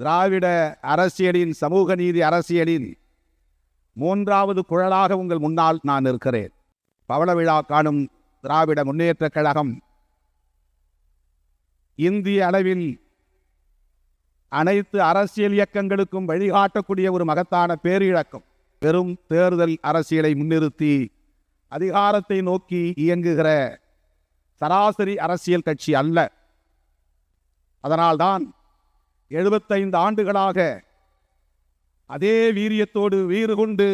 திராவிட அரசியலின் சமூக நீதி அரசியலின் மூன்றாவது குழலாக உங்கள் முன்னால் நான் இருக்கிறேன் பவள விழா காணும் திராவிட முன்னேற்றக் கழகம் இந்திய அளவில் அனைத்து அரசியல் இயக்கங்களுக்கும் வழிகாட்டக்கூடிய ஒரு மகத்தான பேரிழக்கம். பெரும் தேர்தல் அரசியலை முன்னிறுத்தி அதிகாரத்தை நோக்கி இயங்குகிற சராசரி அரசியல் கட்சி அல்ல. அதனால்தான் எழுபத்தைந்து ஆண்டுகளாக அதே வீரியத்தோடு வீறு கொண்டு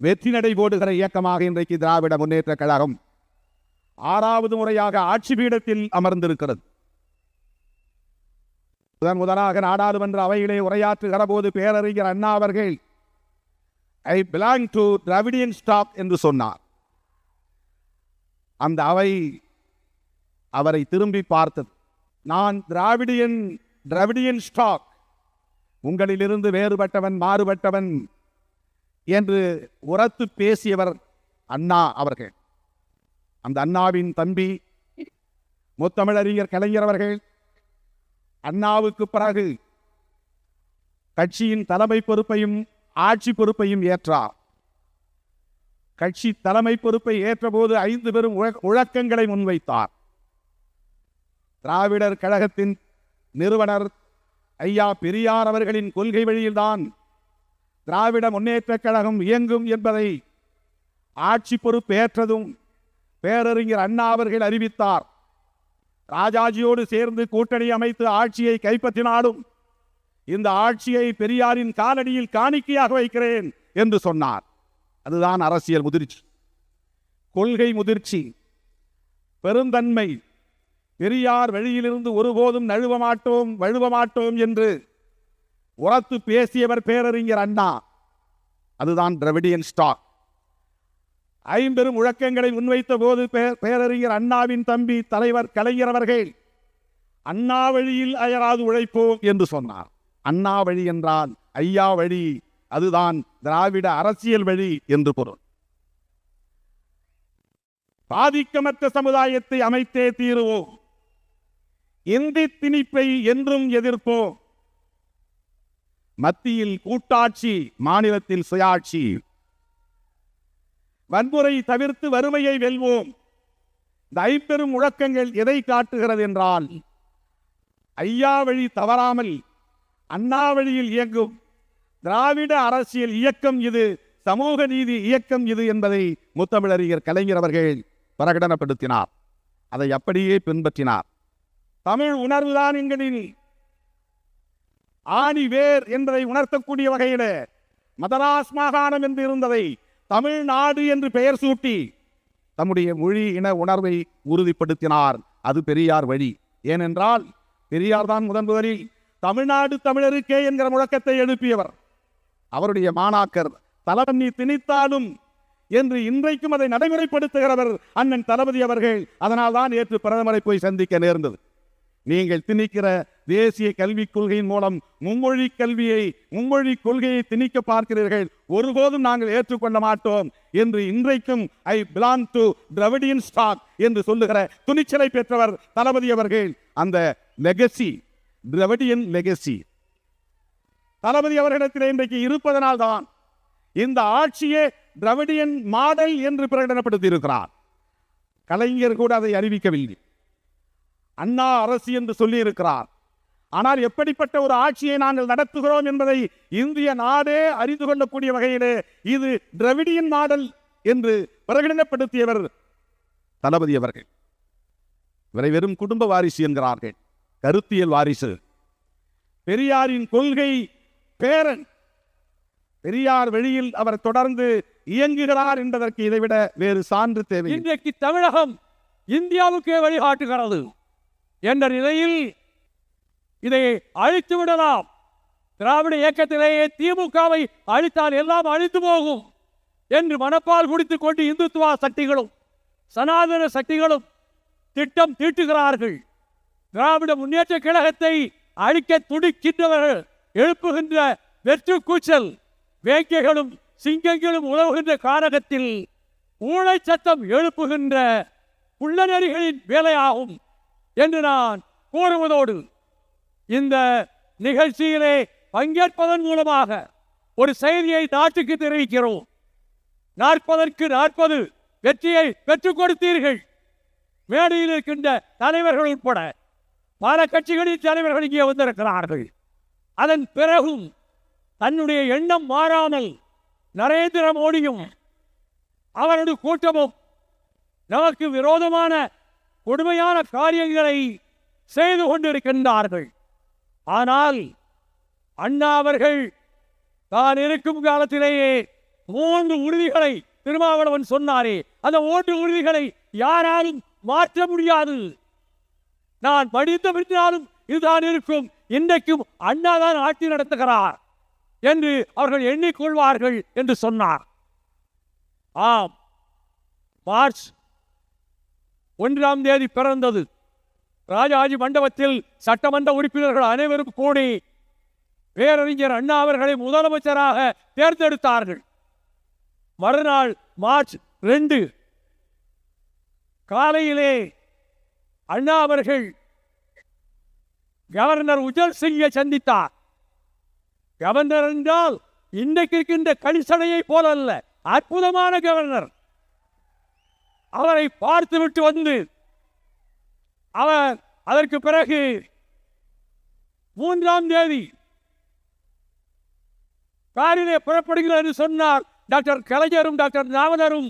வெற்றி நடை போடுகிற இயக்கமாக இன்றைக்கு திராவிட முன்னேற்ற கழகம் ஆறாவது முறையாக ஆட்சி பீடத்தில் அமர்ந்திருக்கிறது. முதன் முதலாக நாடாளுமன்ற அவையிலே உரையாற்றுகிற போது பேரறிஞர் அண்ணா அவர்கள் I belong to Dravidian stock என்று சொன்னார். அந்த அவை அவரை திரும்பி பார்த்தது. நான் திராவிடியன் டிராவிடியன் ஸ்டாக் உங்களிலிருந்து வேறுபட்டவன் மாறுபட்டவன் என்று உரத்து பேசியவர் அண்ணா அவர்கள். அந்த அண்ணாவின் தம்பி முத்தமிழறிஞர் கலைஞர் அவர்கள் அண்ணாவுக்கு பிறகு கட்சியின் தலைமை பொறுப்பையும் ஆட்சி பொறுப்பையும் ஏற்றார். கட்சி தலைமை பொறுப்பை ஏற்றபோது ஐந்து பெரும் உழக்கங்களை முன்வைத்தார். திராவிடர் கழகத்தின் நிறுவனர் ஐயா பெரியார் அவர்களின் கொள்கை வழியில்தான் திராவிட முன்னேற்றக் கழகம் இயங்கும் என்பதை ஆட்சி பொறுப்பேற்றதும் பேரறிஞர் அண்ணா அவர்கள் அறிவித்தார். ராஜாஜியோடு சேர்ந்து கூட்டணி அமைத்து ஆட்சியை கைப்பற்றினாலும் இந்த ஆட்சியை பெரியாரின் காலடியில் காணிக்கையாக வைக்கிறேன் என்று சொன்னார். அதுதான் அரசியல் முதிர்ச்சி. கொள்கை முதிர்ச்சி பெருந்தன்மை பெரியார் வழியிலிருந்து ஒருபோதும் நழுவ மாட்டோம் வழுவ மாட்டோம் என்று உரத்து பேசியவர் பேரறிஞர் அண்ணா. அதுதான் திராவிடியன் ஸ்டாக் ஐம்பெரும் முழக்கங்களை முன்வைத்த போது பேரறிஞர் அண்ணாவின் தம்பி தலைவர் கலைஞர் அவர்கள் அண்ணா வழியில் அயராது உழைப்போம் என்று சொன்னார். அண்ணா வழி என்றால் ஐயா வழி அதுதான் திராவிட அரசியல் வழி என்று பொருள். பாதிக்கமற்ற சமுதாயத்தை அமைத்தே தீருவோம். இந்தி திணிப்பை என்றும் எதிர்ப்போம். மத்தியில் கூட்டாட்சி மாநிலத்தில் சுயாட்சி. வன்முறை தவிர்த்து வறுமையை வெல்வோம். இந்த ஐம்பெரும் முழக்கங்கள் எதை காட்டுகிறது என்றால் ஐயா வழி தவறாமல் அண்ணா வழியில் இயங்கும் திராவிட அரசியல் இயக்கம் இது சமூக நீதி இயக்கம் இது என்பதை முத்தமிழறிஞர் கலைஞர் அவர்கள் பிரகடனப்படுத்தினார். அதை அப்படியே பின்பற்றினார். தமிழ் உணர்வுதான் எங்களின் ஆணி வேர் என்பதை உணர்த்தக்கூடிய வகையில மதராஸ் மாகாணம் என்று இருந்ததை தமிழ்நாடு என்று பெயர் சூட்டி தம்முடைய மொழி இன உணர்வை உறுதிப்படுத்தினார். அது பெரியார் வழி. ஏனென்றால் பெரியார் தான் முதன் முதலில் தமிழ்நாடு தமிழருக்கே என்கிற முழக்கத்தை எழுப்பியவர். அவருடைய மாணாக்கர் தலவன்னி திணித்தாலும் என்று இன்றைக்கும் அதை நடைமுறைப்படுத்துகிறவர் அண்ணன் தளபதி அவர்கள். அதனால் தான் நேற்று பிரதமரை போய் சந்திக்க நேர்ந்தது. நீங்கள் திணிக்கிற தேசிய கல்விக் கொள்கையின் மூலம் மும்மொழி கல்வியை மும்மொழி கொள்கையை திணிக்க பார்க்கிறீர்கள். ஒருபோதும் நாங்கள் ஏற்றுக்கொள்ள மாட்டோம் என்று இன்றைக்கும் I belong to Dravidian stock என்று சொல்லுகிற துணிச்சலை பெற்றவர் தளபதி அவர்கள். அந்த லெகசி திராவிடியன் லெகசி தளபதி அவர்களிடத்தில் இன்றைக்கு இருப்பதனால் தான் இந்த ஆட்சியே திராவிடியன் மாடல் என்று பிரகடனப்படுத்தி இருக்கிறார் கலைஞர் கூட அதை அறிவிக்கவில்லை. அண்ணா அரசு என்று சொல்லியிருக்கிறார். ஆனால் எப்படிப்பட்ட ஒரு ஆட்சியை நாங்கள் நடத்துகிறோம் என்பதை இந்திய நாடே அறிந்து கொள்ளக்கூடிய வகையிலே இது திராவிடியன் மாடல் என்று பிரகடனப்படுத்தியவர் தளபதி அவர்கள். இவரை வெறும் குடும்ப வாரிசு என்கிறார்கள். கருத்தியல் வாரிசு. பெரியாரின் கொள்கை பேரன். பெரியார் வெளியில் அவர் தொடர்ந்து இயங்குகிறார் என்பதற்கு இதைவிட வேறு சான்று தேவை இன்றைக்கு தமிழகம் இந்தியாவுக்கே வழிகாட்டுகிறது. என்ற நிலையில் இதை அழித்து விடலாம். திராவிட இயக்கத்திலேயே திமுகவை அழித்தால் எல்லாம் அழித்து போகும் என்று மனப்பால் குடித்துக் கொண்டு இந்துத்துவா சக்திகளும் சனாதன சக்திகளும் திட்டம் தீட்டுகிறார்கள். திராவிட முன்னேற்ற கழகத்தை அழிக்க துடிக்கின்றவர்கள் எழுப்புகின்ற வெற்று கூச்சல் வேங்கைகளும் சிங்கங்களும் உழவுகின்ற காரகத்தில் ஊழல் சத்தம் எழுப்புகின்ற புள்ளநெறிகளின் வேலையாகும். என்று நான் கூறுவதோடு இந்த நிகழ்ச்சியிலே பங்கேற்பதன் மூலமாக ஒரு செய்தியை நாட்டுக்கு தெரிவிக்கிறோம். நாற்பதற்கு நாற்பது வெற்றியை பெற்றுக் கொடுத்தீர்கள். மேடையில் இருக்கின்ற தலைவர்கள் உட்பட பல கட்சிகளின் தலைவர்கள் இங்கே வந்திருக்கிறார்கள். அதன் பிறகும் தன்னுடைய எண்ணம் மாறாமல் நரேந்திர மோடியும் அவரது கூட்டமும் நமக்கு விரோதமான கொடுமையான காரியங்களை செய்து கொண்டிருக்கின்றார்கள். ஆனால் அண்ணா அவர்கள் தான் இருக்கும் காலத்திலேயே மூன்று உறுதிகளை திருமாவளவன் சொன்னாரே. அந்த மூன்று உறுதிகளை யாராலும் மாற்ற முடியாது. நான் படித்த பின்னாலும் இதுதான் இருக்கும். இன்றைக்கும் அண்ணா தான் ஆட்சி நடத்துகிறார் என்று அவர்கள் எண்ணிக்கொள்வார்கள் என்று சொன்னார். ஆம். மார்ச் ஒன்றாம் தேதி பிறந்தது. ராஜாஜி மண்டபத்தில் சட்டமன்ற உறுப்பினர்கள் அனைவரும் கூடி பேரறிஞர் அண்ணா அவர்களை முதலமைச்சராக தேர்ந்தெடுத்தார்கள். மறுநாள் மார்ச் ரெண்டு காலையிலே அண்ணா அவர்கள் கவர்னர் உஜல் சிங்கை சந்தித்தார். கவர்னர் என்றால் இன்றைக்கு இருக்கின்ற கலிசடையை போல அல்ல அற்புதமான கவர்னர். அவரை பார்த்துவிட்டு வந்து அவர் அதற்கு பிறகு மூன்றாம் தேதி காரிலே புறப்படுகிறார் என்று சொன்னார். டாக்டர் கலைஞரும் டாக்டர் நாவலரும்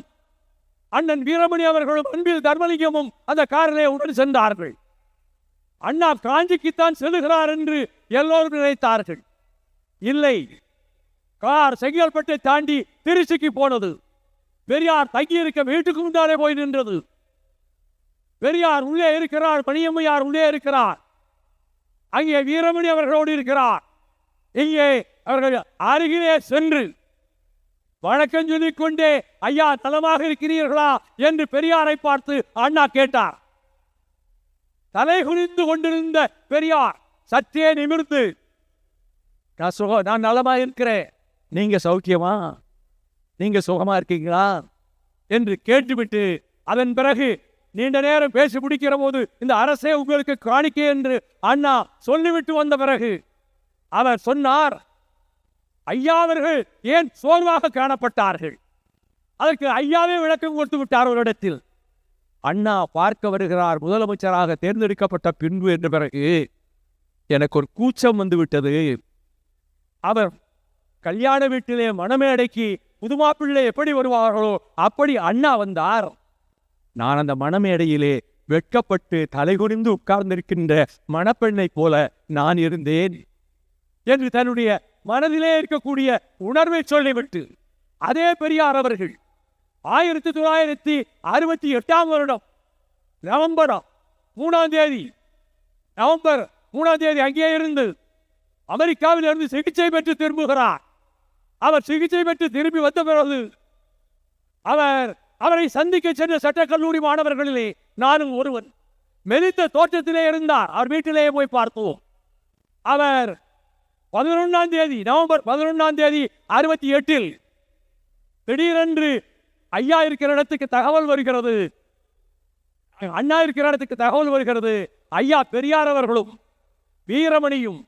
அண்ணன் வீரமணி அவர்களும் அன்பில் தர்மலிங்கமும் அந்த காரிலே உடன் சென்றார்கள். அண்ணா காஞ்சிக்குத்தான் செல்லுகிறார் என்று எல்லோரும் நினைத்தார்கள். இல்லை கார் செங்கல்பட்டை தாண்டி திருச்சிக்கு போனது. பெரியார் தங்கியிருக்க வீட்டுக்கு முன்னாலே போய் நின்றது. பெரியார் உள்ளே இருக்கிறார் பணியம்மையார் உள்ளே இருக்கிறார். அங்கே வீரமணி அவர்களோடு இருக்கிறார். இங்கே அவர்கள் அருகிலே சென்று வழக்கம் சொல்லிக்கொண்டே ஐயா தலமாக இருக்கிறீர்களா? என்று பெரியாரை பார்த்து அண்ணா கேட்டார். தலை குனிந்து கொண்டிருந்த பெரியார் சற்றே நிமிர்ந்து நான் சுக நான் நலமா இருக்கிறேன் நீங்க சௌக்கியமா? நீங்க சுகமா இருக்கீங்களா? என்று கேட்டுவிட்டு அதன் பிறகு நீண்ட நேரம் பேசி முடிக்கிற போது இந்த அரசே உங்களுக்கு காணிக்கை என்று அண்ணா சொல்லிவிட்டு வந்த பிறகு அவர் சொன்னார் ஐயா அவர்கள் ஏன் சோர்வாக காணப்பட்டார்கள்? அதற்கு ஐயாவே விளக்கம் கொடுத்து விட்டார் ஒரு இடத்தில் அண்ணா பார்க்க வருகிறார். முதலமைச்சராக தேர்ந்தெடுக்கப்பட்ட பின்பு என்ற பிறகு எனக்கு ஒரு கூச்சம் வந்துவிட்டது அவர் கல்யாண வீட்டிலே புதுமாப்பிள்ளை எப்படி வருவார்களோ அப்படி அண்ணா வந்தார். நான் அந்த மணமேடையிலே வெட்கப்பட்டு தலைகுனிந்து உட்கார்ந்திருக்கின்ற மணப்பெண்ணைப் போல நான் இருந்தேன். என்று தன்னுடைய மனதிலே இருக்கக்கூடிய உணர்வை சொல்லிவிட்டு அதே பெரியார் அவர்கள் ஆயிரத்தி தொள்ளாயிரத்தி அறுபத்தி எட்டாம் வருடம் நவம்பர் மூணாம் தேதி நவம்பர் மூணாம் தேதி அங்கே இருந்து அமெரிக்காவில் இருந்து சிகிச்சை பெற்று திரும்புகிறார். அவர் சிகிச்சை பெற்று திரும்பி வந்த பிறகு அவர் அவரை சந்திக்க சென்ற சட்டக்கல்லூரி மாணவர்களிலே நானும் ஒருவன். மெலித்த தோற்றத்திலே இருந்தார். அவர் வீட்டிலேயே போய் பார்த்தோம் அவர் பதினொன்றாம் தேதி நவம்பர் பதினொன்றாம் தேதி அறுபத்தி எட்டில் திடீரென்று ஐயா இருக்கிற இடத்துக்கு தகவல் வருகிறது. அண்ணா இருக்கிற இடத்துக்கு தகவல் வருகிறது. ஐயா பெரியார் அவர்களும் வீரமணியும்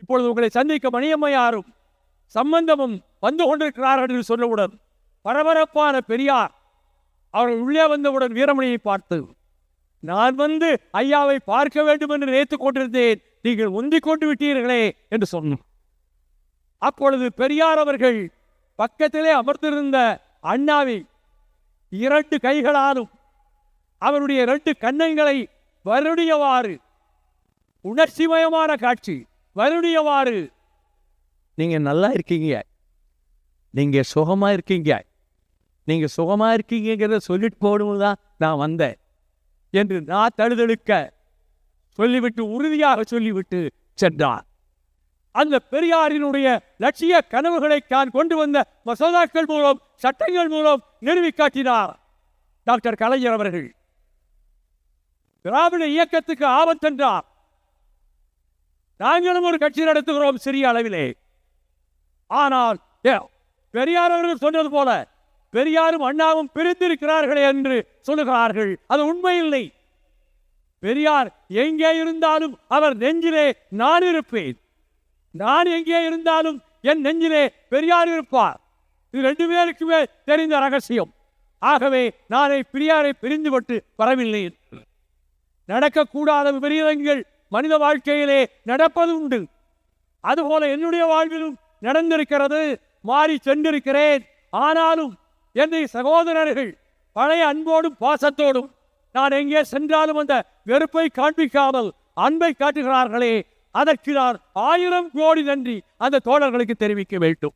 இப்பொழுது உங்களை சந்திக்க மணியம்மையாரும் சம்பந்தமும் வந்து கொண்டிருக்கிறார்கள் என்று சொன்னவுடன் பரபரப்பான பெரியார் அவர்கள் உள்ளே வந்தவுடன் வீரமணியை பார்த்து நான் வந்து ஐயாவை பார்க்க வேண்டும் என்று நினைத்துக் கொண்டிருந்தேன். நீங்கள் முந்திக் கொண்டு விட்டீர்களே என்று சொன்னோம் அப்பொழுது பெரியார் அவர்கள் பக்கத்திலே அமர்ந்திருந்த அண்ணாவை இரண்டு கைகளாலும் அவருடைய இரண்டு கன்னங்களை வருடியவாறு உணர்ச்சிமயமான காட்சி வருடியவாறு நீங்கள் நல்லா இருக்கீங்க. நீங்கள் சுகமா இருக்கீங்க. நீங்கள் சுகமா இருக்கீங்கிறத சொல்லிட்டு போகணும் தான் நான் வந்தேன். என்று நான் தழுதழுக்க சொல்லிவிட்டு உறுதியாக சொல்லிவிட்டு சென்றார். அந்த பெரியாரினுடைய லட்சிய கனவுகளை தான் கொண்டு வந்த மசோதாக்கள் மூலம் சட்டங்கள் மூலம் நிறுவி காட்டினார் டாக்டர் கலைஞர் அவர்கள். திராவிட இயக்கத்துக்கு ஆபத்தென்றார். நாங்களும் ஒரு கட்சி நடத்துகிறோம் சிறிய அளவிலே. ஆனால் ஏ, பெரியார் அவர்கள் சொன்னது போல பெரியாரும் அண்ணாவும் பிரிந்திருக்கிறார்களே என்று சொல்லுகிறார்கள். அது உண்மை இல்லை பெரியார் எங்கே இருந்தாலும் அவர் நெஞ்சிலே நான் இருப்பேன். நான் எங்கே இருந்தாலும் என் நெஞ்சிலே பெரியார் இருப்பார். இது ரெண்டு பேருக்குமே தெரிந்த ரகசியம். ஆகவே நானே பெரியாரை பிரிந்துவிட்டு வரவில்லை. நடக்கக்கூடாத விபரீதங்கள் மனித வாழ்க்கையிலே நடப்பது உண்டு அதுபோல என்னுடைய வாழ்விலும் நடந்திருக்கிறது மாறி சென்றிருக்கிறேன். ஆனாலும் என்னை சகோதரர்கள் பழைய அன்போடும் பாசத்தோடும் நான் எங்கே சென்றாலும் அந்த வெறுப்பை காண்பிக்காமல் அன்பை காட்டுகிறார்களே அதற்கு நான் ஆயிரம் கோடி நன்றி அந்த தோழர்களுக்கு தெரிவிக்க வேண்டும்.